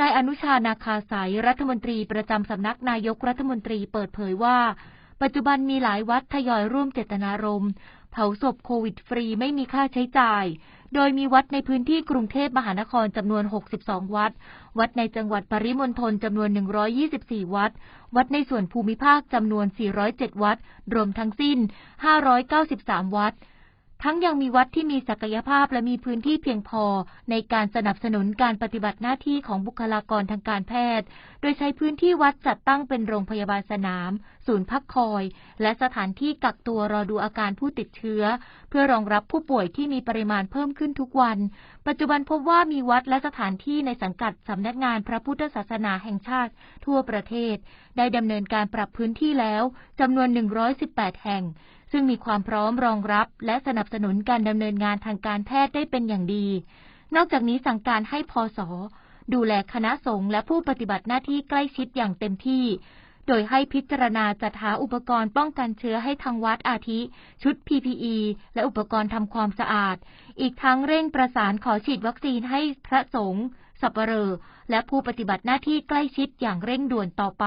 นายอนุชานาคาสายรัฐมนตรีประจำสำนักนายกรัฐมนตรีเปิดเผยว่า ปัจจุบันมีหลายวัดทยอยร่วมเจตนารมณ์เผาศพโควิดฟรีไม่มีค่าใช้จ่าย โดยมีวัดในพื้นที่กรุงเทพมหานครจำนวน 62 วัด วัดในจังหวัดปริมณฑลจำนวน 124 วัด วัดในส่วนภูมิภาคจำนวน 407 วัด รวมทั้งสิ้น 593 วัด ทั้งยังมีวัดที่มีศักยภาพและมีพื้นที่เพียงพอในการสนับสนุนการปฏิบัติหน้าที่ของบุคลากรทางการแพทย์ โดยใช้พื้นที่วัดจัดตั้งเป็นโรงพยาบาลสนาม ศูนย์พักคอย และสถานที่กักตัวรอดูอาการผู้ติดเชื้อ เพื่อรองรับผู้ป่วยที่มีปริมาณเพิ่มขึ้นทุกวัน ปัจจุบันพบว่ามีวัดและสถานที่ในสังกัดสำนักงานพระพุทธศาสนาแห่งชาติ ทั่วประเทศ ได้ดำเนินการปรับพื้นที่แล้วจำนวน 118 แห่งซึ่งมีความพร้อมรองรับ และสนับสนุนการดำเนินงานทางการแพทย์ได้เป็นอย่างดี นอกจากนี้สั่งการให้พอสดูแลคณะสงฆ์และผู้ปฏิบัติหน้าที่ใกล้ชิดอย่างเต็มที่ โดยให้พิจารณาจัดหาอุปกรณ์ป้องกันเชื้อให้ทางวัดอาทิ ชุด PPE และอุปกรณ์ทำความสะอาด อีกทั้งเร่งประสานขอฉีดวัคซีนให้พระสงฆ์สัปเหร่อและผู้ปฏิบัติหน้าที่ใกล้ชิดอย่างเร่งด่วนต่อไป